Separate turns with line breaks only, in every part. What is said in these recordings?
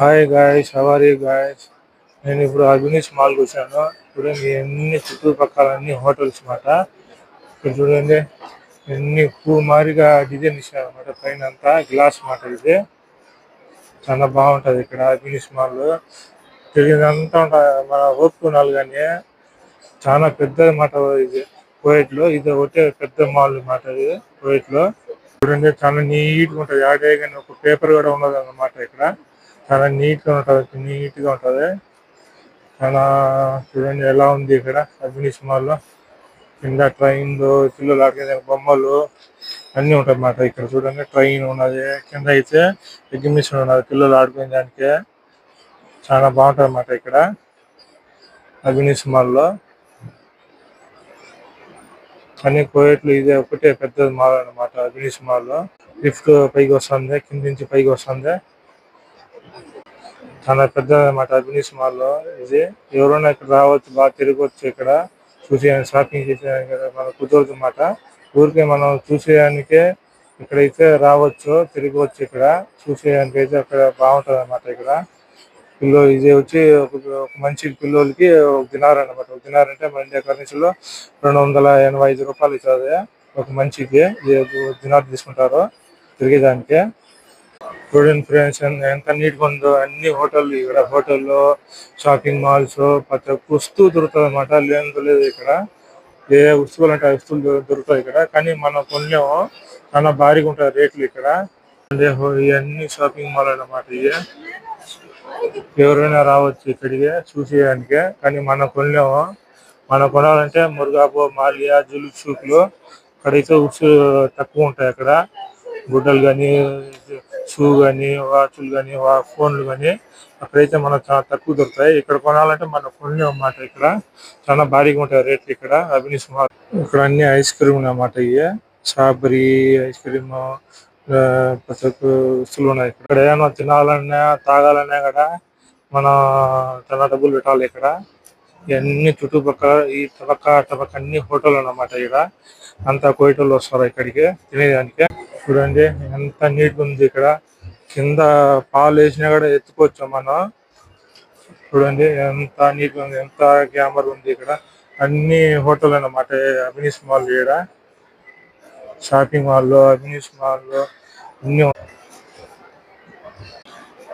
Hi guys హవారి guys నేను ఇప్పుడు అభినీష్ మాల్కి వచ్చాను. చూడండి ఎన్ని చుట్టుపక్కల అన్ని హోటల్స్ మాట. ఇక్కడ చూడండి ఎన్ని పూ మారిగా డిజైన్ ఇచ్చారు అనమాట పైన అంతా గ్లాస్ మాట ఇది. చాలా బాగుంటది ఇక్కడ అభినీష్ మాల్. తిరిగినంతా ఉంటా- మన ఓపుకున్నాలు కానీ చాలా పెద్ద మాట ఇది. కోయట్లో ఇది ఒకటే పెద్ద మాల్ మాట ఇది కోయట్లో చూడండి చాలా నీట్గా ఉంటది. ఆడే కానీ ఒక పేపర్ కూడా ఉండదు అన్నమాట ఇక్కడ. చాలా నీట్గా ఉంటది నీట్గా చాలా చూడండి ఎలా ఉంది ఇక్కడ అభినీష్ మాల్లో కింద ట్రైన్ పిల్లలు ఆడుకునే బొమ్మలు అన్ని ఉంటాయి అన్నమాట ఇక్కడ చూడండి. ట్రైన్ ఉన్నది కింద అయితే ఎగ్జిబిషన్ ఉన్నది పిల్లలు ఆడుకునే దానికి. చాలా బాగుంటది అన్నమాట ఇక్కడ అభినీష్ మాల్లో కానీ కోయట్లో ఇదే ఒకటే పెద్ద మాల్ అన్నమాట అభినీష్ మాల్లో లిఫ్ట్ పైకి వస్తుంది కింద నుంచి పైకి వస్తుంది. చాలా పెద్ద అన్నమాట అభినీష్ మాల్లో ఇది ఎవరైనా ఇక్కడ రావచ్చు బాగా తిరగవచ్చు ఇక్కడ. చూసి షాపింగ్ చేసేదానికి కదా మనకు కుదరదు అన్నమాట ఊరికే మనం చూసేదానికే ఇక్కడైతే రావచ్చు తిరగవచ్చు ఇక్కడ. చూసేదానికి అయితే అక్కడ బాగుంటది అన్నమాట ఇక్కడ. పిల్లో ఇది వచ్చి ఒక ఒక మంచి పిల్లోలకి ఒక దినార్ అనమాట ఒక దినార్ అంటే మన ఇండియా కరెన్సీలో రెండు వందల ఎనభై ఐదు రూపాయలు ఇస్తుంది ఒక మంచికి దినార్ తీసుకుంటారు తిరిగేదానికి. ఫుడ్ ఫ్రెండ్స్ ఎంత నీట్గా ఉందో అన్ని హోటల్ ఇక్కడ. హోటల్లో షాపింగ్ మాల్స్ ప్రతి ఒక్క వస్తువు దొరుకుతుంది అనమాట లేదు లేదు ఇక్కడ. ఏ వస్తువులు అంటే ఆ వస్తువులు దొరుకుతాయి ఇక్కడ. కానీ మనం కొనలేము. చాలా భారీగా ఉంటాయి రేట్లు ఇక్కడ. అంటే ఇవన్నీ షాపింగ్ మాల్ అన్నమాట ఇవి. ఎవరైనా రావచ్చు ఇక్కడికి చూసేయడానికి. కానీ మనం కొనలేము. మనం కొనాలంటే మురుగాపు మాలియా జులు షూక్లు ఇక్కడైతే వస్తువు తక్కువ ఉంటాయి అక్కడ. గుడ్డలు కానీ షూ కానీ వాచ్లు కానీ ఫోన్లు కానీ అక్కడైతే మనకు చాలా తక్కువ దొరుకుతాయి. ఇక్కడ కొనాలంటే మన కొనలేము అన్నమాట ఇక్కడ. చాలా భారీగా ఉంటాయి రేట్లు ఇక్కడ. అభినీష్ మాల్ ఇక్కడ అన్ని ఐస్ క్రీమ్ అన్నమాట ఇవి స్ట్రాబెరీ ఐస్ క్రీమ్ ప్రతి ఒక్క వస్తువులు ఉన్నాయి ఇక్కడ. ఏమైనా తినాలన్నా తాగాలన్నా కూడా మనం చాలా డబ్బులు పెట్టాలి ఇక్కడ. ఇవన్నీ చుట్టుపక్కల ఈ తలక తలక అన్ని హోటల్ అన్నమాట ఇక్కడ. అంతా కోయటోళ్ళు వస్తారు ఇక్కడికి తినేదానికి. చూడండి ఎంత నీట్ ఉంది ఇక్కడ. కింద పాలు వేసినా కూడా ఎత్తుకోవచ్చు మనం. చూడండి ఎంత నీట్ ఉంది ఎంత గ్యామర్ ఉంది ఇక్కడ. అన్ని హోటల్ అన్నమాట అభినీష్ మాల్ ఇక్కడ షాపింగ్ మాల్లో అభినీష్ మాల్లో అన్ని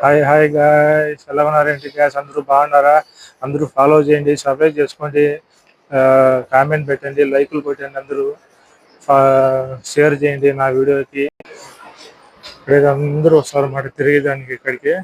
హాయ్ హాయ్ గాయ్ ఎలా ఉన్నారేంటి గ్యాస్? అందరూ బాగున్నారా? అందరూ ఫాలో చేయండి సబ్స్క్రైబ్ చేసుకోండి. కామెంట్ పెట్టండి లైకులు కొట్టండి అందరూ. షేర్ చేయండి నా వీడియోకి. ఇక్కడికి అందరూ వస్తారు తిరిగి తిరిగేదానికి ఇక్కడికి.